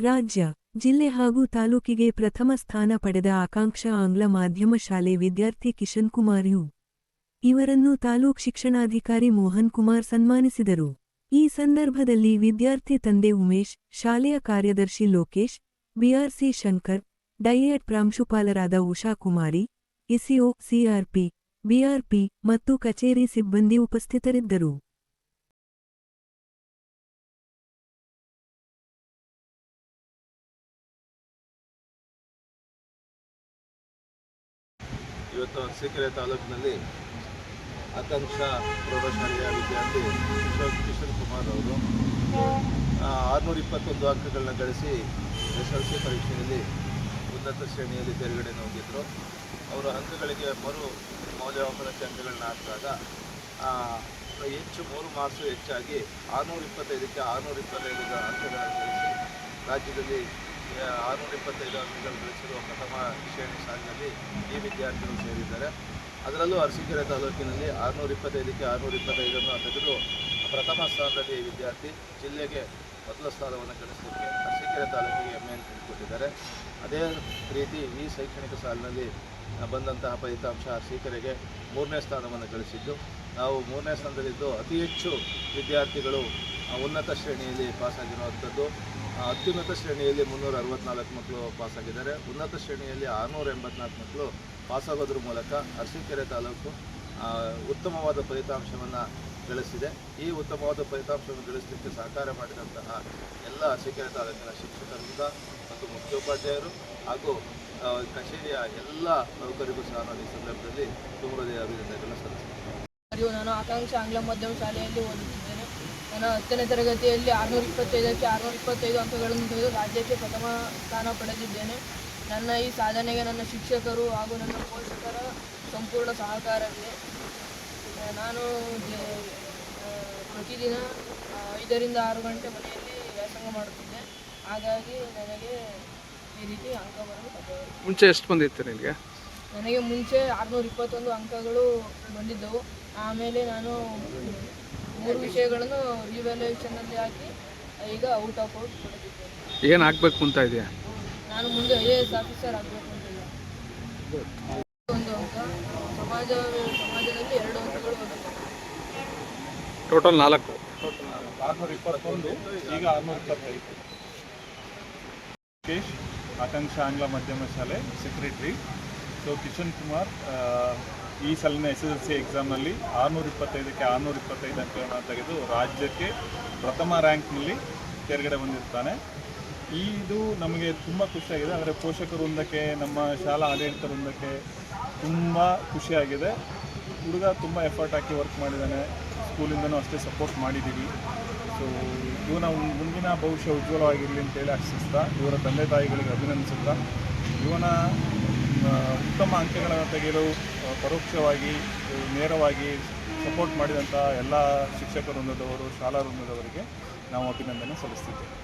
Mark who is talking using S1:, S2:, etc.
S1: ರಾಜ್ಯ, ಜಿಲ್ಲೆ ಹಾಗೂ ತಾಲೂಕಿಗೆ ಪ್ರಥಮ ಸ್ಥಾನ ಪಡೆದ ಆಕಾಂಕ್ಷ ಆಂಗ್ಲ ಮಾಧ್ಯಮ ಶಾಲೆ ವಿದ್ಯಾರ್ಥಿ ಕಿಶನ್ ಕುಮಾರ್ ಯು. ಇವರನ್ನು ತಾಲೂಕ್ ಶಿಕ್ಷಣಾಧಿಕಾರಿ ಮೋಹನ್ ಕುಮಾರ್ ಸನ್ಮಾನಿಸಿದರು. ಈ ಸಂದರ್ಭದಲ್ಲಿ ವಿದ್ಯಾರ್ಥಿ ತಂದೆ ಉಮೇಶ್, ಶಾಲೆಯ ಕಾರ್ಯದರ್ಶಿ ಲೋಕೇಶ್, ಬಿಆರ್ಸಿ ಶಂಕರ್, ಡಯೆಟ್ ಪ್ರಾಂಶುಪಾಲರಾದ Usha Kumari ECO CRP, BRP ಮತ್ತು ಕಚೇರಿ ಸಿಬ್ಬಂದಿ ಉಪಸ್ಥಿತರಿದ್ದರು.
S2: ಇವತ್ತು ಅರಸೀಕೆರೆ ತಾಲೂಕಿನಲ್ಲಿ ಆಕಾಂಕ್ಷ ಪ್ರೌಢಶಾಲೆಯ ವಿದ್ಯಾರ್ಥಿ ಕಿಶನ್ ಕುಮಾರ್ ಅವರು ಆರುನೂರ ಇಪ್ಪತ್ತೊಂದು ಅಂಕಗಳನ್ನ ಗಳಿಸಿ ಎಸ್ ಎಲ್ ಸಿ ಪರೀಕ್ಷೆಯಲ್ಲಿ ಉನ್ನತ ಶ್ರೇಣಿಯಲ್ಲಿ ತೆರೆಗಡೆ ಹೋಗಿದ್ದರು ಅವರ ಅಂಕಗಳಿಗೆ ಮರು ಮೌಲ್ಯಮಾಪನಕ್ಕೆ ಅಂಕಗಳನ್ನ ಹಾಕಿದಾಗ ಹೆಚ್ಚು ಮೂರು ಮಾರ್ಕ್ಸು ಹೆಚ್ಚಾಗಿ ಆರುನೂರ ಇಪ್ಪತ್ತೈದಕ್ಕೆ ಆರುನೂರ ಇಪ್ಪತ್ತೈದು ಅಂಕಗಳನ್ನು ಗಳಿಸಿ ರಾಜ್ಯದಲ್ಲಿ ಆರುನೂರ ಇಪ್ಪತ್ತೈದು ಅಂಕಗಳು ಗಳಿಸಿರುವ ಪ್ರಥಮ ಶ್ರೇಣಿ ಸಾಲಿನಲ್ಲಿ ಈ ವಿದ್ಯಾರ್ಥಿಗಳು ಸೇರಿದ್ದಾರೆ. ಅದರಲ್ಲೂ ಅರಸೀಕೆರೆ ತಾಲೂಕಿನಲ್ಲಿ ಆರುನೂರ ಇಪ್ಪತ್ತೈದಕ್ಕೆ ಆರುನೂರ ಇಪ್ಪತ್ತೈದನ್ನು ತೆಗೆದು ಪ್ರಥಮ ಸ್ಥಾನದಲ್ಲಿ ಈ ವಿದ್ಯಾರ್ಥಿ ಜಿಲ್ಲೆಗೆ ಮೊದಲ ಸ್ಥಾನವನ್ನು ಗಳಿಸಲಿಕ್ಕೆ ಅರಸೀಕೆರೆ ತಾಲೂಕಿಗೆ ಹೆಮ್ಮೆಯನ್ನು ತಂದುಕೊಟ್ಟಿದ್ದಾರೆ ಅದೇ ರೀತಿ ಈ ಶೈಕ್ಷಣಿಕ ಸಾಲಿನಲ್ಲಿ ಬಂದಂತಹ ಫಲಿತಾಂಶ ಅರಸೀಕೆರೆಗೆ ಮೂರನೇ ಸ್ಥಾನವನ್ನು ಗಳಿಸಿದ್ದು, ನಾವು ಮೂರನೇ ಸ್ಥಾನದಲ್ಲಿದ್ದು ಅತಿ ಹೆಚ್ಚು ವಿದ್ಯಾರ್ಥಿಗಳು ಉನ್ನತ ಶ್ರೇಣಿಯಲ್ಲಿ ಪಾಸಾಗಿರುವಂಥದ್ದು. ಅತ್ಯುನ್ನತ ಶ್ರೇಣಿಯಲ್ಲಿ ಮುನ್ನೂರ ಅರವತ್ನಾಲ್ಕು ಮಕ್ಕಳು ಪಾಸಾಗಿದ್ದಾರೆ ಉನ್ನತ ಶ್ರೇಣಿಯಲ್ಲಿ ಆರುನೂರ ಎಂಬತ್ನಾಲ್ಕು ಮಕ್ಕಳು ಪಾಸಾಗೋದ್ರ ಮೂಲಕ ಅರಸೀಕೆರೆ ತಾಲೂಕು ಉತ್ತಮವಾದ ಫಲಿತಾಂಶವನ್ನು ಗಳಿಸಿದೆ. ಈ ಉತ್ತಮವಾದ ಫಲಿತಾಂಶವನ್ನು ಗಳಿಸಲಿಕ್ಕೆ ಸಹಕಾರ ಮಾಡಿದಂತಹ ಎಲ್ಲ ಅರಸೀಕೆರೆ ತಾಲೂಕಿನ ಶಿಕ್ಷಕರಿಂದ ಮತ್ತು ಮುಖ್ಯೋಪಾಧ್ಯಾಯರು ಹಾಗೂ ಕಚೇರಿಯ ಎಲ್ಲ ನೌಕರಿಗೂ ಸಹ ನಾನು ಈ ಸಂದರ್ಭದಲ್ಲಿ ತುಂಬ ಅಭಿನಂದನೆಗಳನ್ನು ಸಲ್ಲಿಸುತ್ತೇನೆ
S3: ಅರಿವು ನಾನು ಆಕಾಂಕ್ಷ ಆಂಗ್ಲ ಮಾಧ್ಯಮ ಶಾಲೆಯಲ್ಲಿ ನಾನು ಹತ್ತನೇ ತರಗತಿಯಲ್ಲಿ ಆರುನೂರ ಇಪ್ಪತ್ತೈದಕ್ಕೆ ಆರುನೂರ ಇಪ್ಪತ್ತೈದು ಅಂಕಗಳನ್ನು ತೆಗೆದು ರಾಜ್ಯಕ್ಕೆ ಪ್ರಥಮ ಸ್ಥಾನ ಪಡೆದಿದ್ದೇನೆ. ನನ್ನ ಈ ಸಾಧನೆಗೆ ನನ್ನ ಶಿಕ್ಷಕರು ಹಾಗೂ ನನ್ನ ಪೋಷಕರ ಸಂಪೂರ್ಣ ಸಹಕಾರವಿದೆ. ನಾನು ಪ್ರತಿದಿನ ಐದರಿಂದ ಆರು ಗಂಟೆ ಮನೆಯಲ್ಲಿ ವ್ಯಾಸಂಗ ಮಾಡುತ್ತಿದ್ದೆ. ಹಾಗಾಗಿ ನನಗೆ ಈ ರೀತಿ ಅಂಕ ಬರಲು
S4: ಮುಂಚೆ ಎಷ್ಟು ಬಂದಿತ್ತು ನಿಮಗೆ
S3: ನನಗೆ ಮುಂಚೆ ಆರುನೂರ ಇಪ್ಪತ್ತೊಂದು ಅಂಕಗಳು ಬಂದಿದ್ದವು. ಆಮೇಲೆ ನಾನು ಮೂರು ವಿಷಯಗಳನ್ನು ರಿವ್ಯಾಲ್ಯೂಯೇಷನಲ್ಲಿ ಹಾಕಿ ಈಗ ಔಟ್ ಆಫ್ ಔಟ್ ಕೊಡಬೇಕು
S4: ಏನು ಆಗಬೇಕು ಅಂತ ಇದೆಯಾ?
S3: ನಾನು ಮುಂದೆ ಐ ಎ ಎಸ್ ಆಫೀಸರ್ ಆಗಬೇಕು ಅಂತ ಇಲ್ಲ ಒಂದು ಅಂಕ ಸಮಾಜ ಸಮಾಜದಲ್ಲಿ ಎರಡು ಅಂಕಗಳು
S4: ಟೋಟಲ್ ನಾಲ್ಕು.
S5: ಆರುನೂರ ಇಪ್ಪತ್ತೊಂದು ಈಗ ಆರ್ನೂರ ಇಪ್ಪತ್ತೈದು ಆಕಾಂಕ್ಷ ಆಂಗ್ಲ ಮಾಧ್ಯಮ ಶಾಲೆ ಸೆಕ್ರೆಟ್ರಿ ಸೊ ಕಿಶನ್ ಕುಮಾರ್ ಆ, ಈ ಸಲಿನ ಎಸ್ ಎಸ್ ಎಲ್ ಸಿ ಎಕ್ಸಾಮ್ನಲ್ಲಿ ಆರುನೂರ ಇಪ್ಪತ್ತೈದಕ್ಕೆ ಆರುನೂರ ಇಪ್ಪತ್ತೈದು ಅಂಕಗಳನ್ನು ತೆಗೆದು ರಾಜ್ಯಕ್ಕೆ ಪ್ರಥಮ ರ್ಯಾಂಕ್ನಲ್ಲಿ ತೆರೆಗಡೆ ಬಂದಿರ್ತಾನೆ. ಇದು ನಮಗೆ ತುಂಬ ಖುಷಿಯಾಗಿದೆ ಅಂದರೆ ಪೋಷಕ ವೃಂದಕ್ಕೆ ನಮ್ಮ ಶಾಲಾ ಆಡಳಿತ ವೃಂದಕ್ಕೆ ತುಂಬ ಖುಷಿಯಾಗಿದೆ. ಹುಡುಗ ತುಂಬ ಎಫರ್ಟ್ ಹಾಕಿ ವರ್ಕ್ ಮಾಡಿದ್ದಾನೆ ಸ್ಕೂಲಿಂದನೂ ಅಷ್ಟೇ ಸಪೋರ್ಟ್ ಮಾಡಿದ್ದೀವಿ ಸೊ ಇವನ ಮುಂದಿನ ಭವಿಷ್ಯ ಉಜ್ವಲವಾಗಿರಲಿ ಅಂತೇಳಿ ಆಶಿಸ್ತಾ, ಇವರ ತಂದೆ ತಾಯಿಗಳಿಗೆ ಅಭಿನಂದಿಸುತ್ತಾ, ಇವನ ಉತ್ತಮ ಅಂಕಗಳನ್ನು ತೆಗೆಯಲು ಪರೋಕ್ಷವಾಗಿ, ನೇರವಾಗಿ ಸಪೋರ್ಟ್ ಮಾಡಿದಂಥ ಎಲ್ಲ ಶಿಕ್ಷಕ ವೃಂದದವರು, ಶಾಲಾ ವೃಂದದವರಿಗೆ ನಾವು ಅಭಿನಂದನೆ ಸಲ್ಲಿಸ್ತಿದ್ದೇವೆ.